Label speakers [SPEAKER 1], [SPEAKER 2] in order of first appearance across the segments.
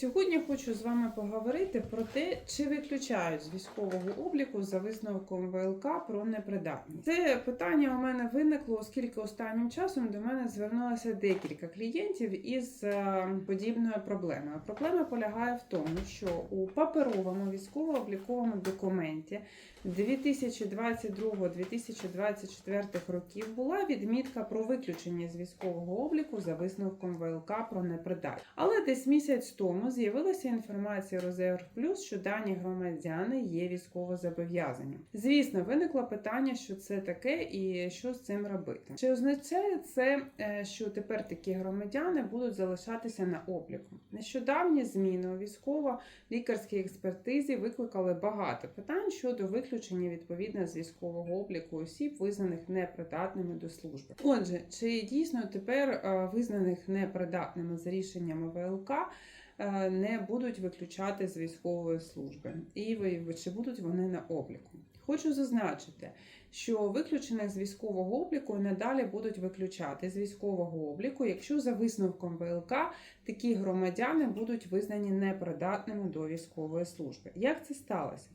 [SPEAKER 1] Сьогодні хочу з вами поговорити про те, чи виключають з військового обліку за висновком ВЛК про непридатність. Це питання у мене виникло, оскільки останнім часом до мене звернулося декілька клієнтів із е, подібною проблемою. Проблема полягає в тому, що у паперовому військово-обліковому документі 2022-2024 років була відмітка про виключення з військового обліку за висновком ВЛК про непридатність. Але десь місяць тому з'явилася інформація Резерв Плюс, що дані громадяни є військовозобов'язані. Звісно, виникло питання, що це таке і що з цим робити. Чи означає це, е, що тепер такі громадяни будуть залишатися на обліку? Нещодавні зміни у військово-лікарській експертизі викликали багато питань щодо виключення відповідно з військового обліку осіб, визнаних непридатними до служби. Отже, чи дійсно тепер е, визнаних непридатними за рішеннями ВЛК не будуть виключати з військової служби, і чи будуть вони на обліку? Хочу зазначити, що виключених з військового обліку надалі будуть виключати з військового обліку, якщо за висновком ВЛК такі громадяни будуть визнані непридатними до військової служби. Як це сталося?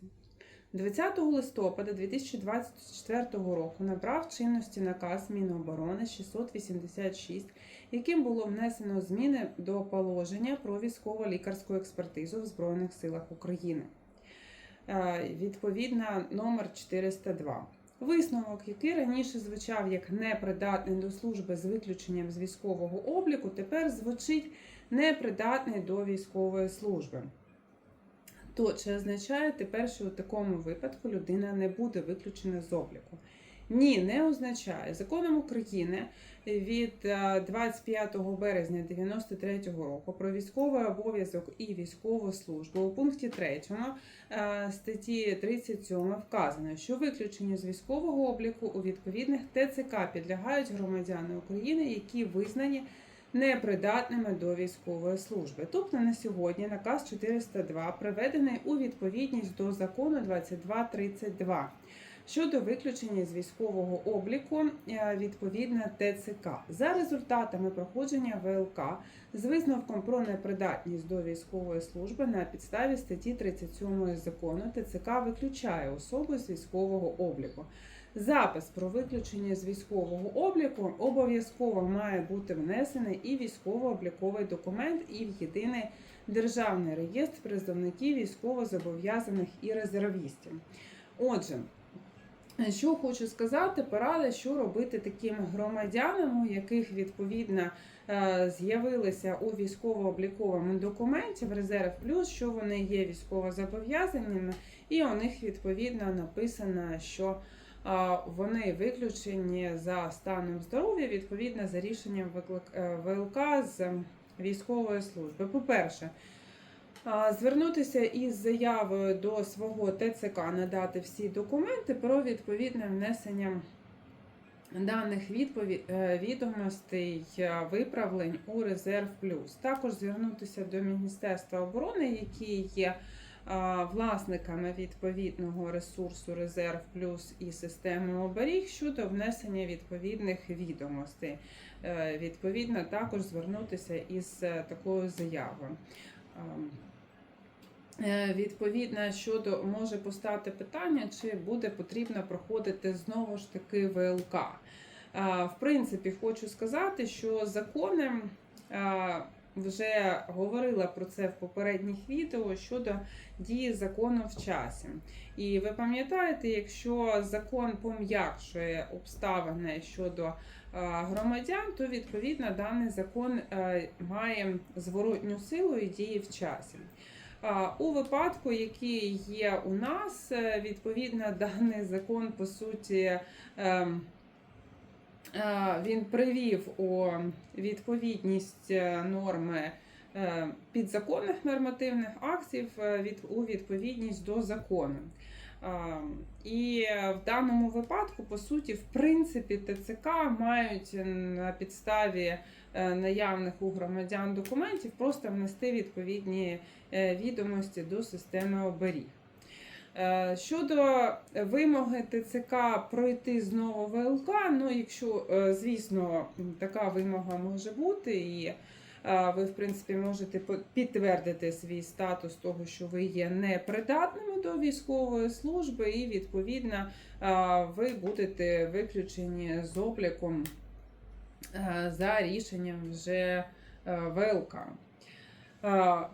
[SPEAKER 1] 20 листопада 2024 року набрав чинності наказ Міноборони 686, яким було внесено зміни до положення про військово-лікарську експертизу в Збройних силах України. Е, Відповідно, номер 402. Висновок, який раніше звучав як непридатний до служби з виключенням з військового обліку, тепер звучить непридатний до військової служби. То чи означає тепер, що у такому випадку людина не буде виключена з обліку? Ні, не означає. Законом України від е, 25 березня 93 року про військовий обов'язок і військову службу у пункті 3 е, статті 37 вказано, що виключенню з військового обліку у відповідних ТЦК підлягають громадяни України, які визнані непридатними до військової служби. Тобто на сьогодні наказ 402 приведений у відповідність до закону 2232 щодо виключення з військового обліку е, відповідно ТЦК. За результатами проходження ВЛК з висновком про непридатність до військової служби на підставі статті 37 закону ТЦК виключає особу з військового обліку. Запис про виключення з військового обліку обов'язково має бути внесений і військово-обліковий документ, і в єдиний державний реєстр призовників військовозобов'язаних і резервістів. Отже, що хочу сказати, порада, що робити таким громадянам, у яких відповідно е, з'явилися у військово-обліковому документі в резерв плюс, що вони є військовозобов'язаними, і у них відповідно написано, що вони виключені за станом здоров'я відповідно за рішенням е, ВЛК з військової служби. По-перше, звернутися із заявою до свого ТЦК, надати всі документи про відповідне внесення даних е, відомостей е, виправлень у резерв плюс. Також звернутися до Міністерства оборони, які є власниками відповідного ресурсу резерв плюс і системи оберіг щодо внесення відповідних відомостей. Е, Відповідно, також звернутися із е, такою заявою. Ем, Е, Відповідно, щодо може постати питання, чи буде потрібно проходити знову ж таки ВЛК. В принципі, хочу сказати, що закони вже говорила про це в попередніх відео щодо дії закону в часі. І ви пам'ятаєте, якщо закон пом'якшує обставини щодо е, громадян, то відповідно даний закон е, має зворотню силу і діє в часі. У випадку, який є у нас, е, відповідно, даний закон по суті ем, він привів у відповідність е, норми е, підзаконних нормативних актів е, у відповідність до закону. І в даному випадку, по суті, в принципі, ТЦК мають на підставі е, наявних у громадян документів просто внести відповідні е, відомості до системи оберіг. Е, Щодо вимоги ТЦК пройти знову ВЛК, ну якщо, е, звісно, така вимога може бути, і е, ви, в принципі, можете підтвердити свій статус того, що ви є непридатними до військової служби, і відповідно ви будете виключені з обліком за рішенням вже ВЛК.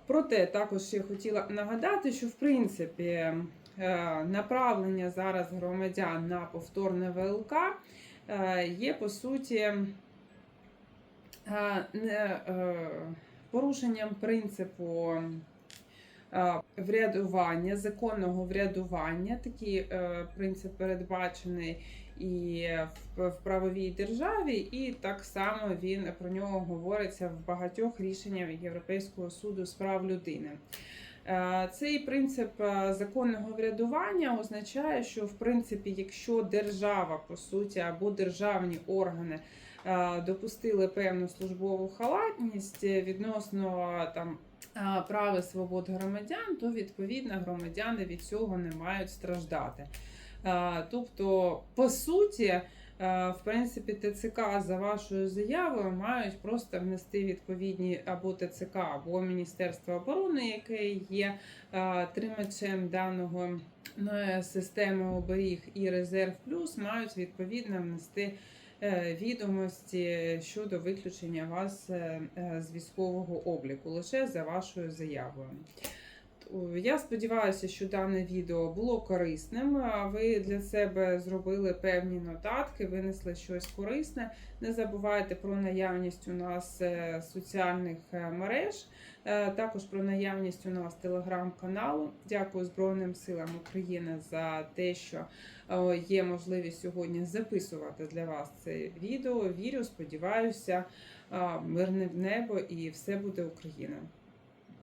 [SPEAKER 1] Проте також я хотіла нагадати, що в принципі направлення зараз громадян на повторне ВЛК е, є по суті е, е, порушенням принципу е, врядування, законного врядування. Такий е, принцип передбачений і в правовій державі, і так само він про нього говориться в багатьох рішеннях Європейського суду з прав людини. Е, Цей принцип е, законного врядування означає, що в принципі, якщо держава по суті або державні органи е, допустили певну службову халатність відносно там прав і свобод громадян, то відповідно громадяни від цього не мають страждати. Тобто, по суті, в принципі, ТЦК за вашою заявою мають просто внести відповідні або ТЦК, або Міністерство оборони, яке є е, тримачем даного е, системи оберіг і резерв плюс, мають відповідно внести е, відомості щодо виключення вас е, е, з військового обліку лише за вашою заявою. Я сподіваюся, що дане відео було корисним. Ви для себе зробили певні нотатки, винесли щось корисне. Не забувайте про наявність у нас е, соціальних е, мереж, е, також про наявність у нас телеграм-каналу. Дякую Збройним силам України за те, що е, є можливість сьогодні записувати для вас це відео. Вірю, сподіваюся, е, мирне небо і все буде Україна.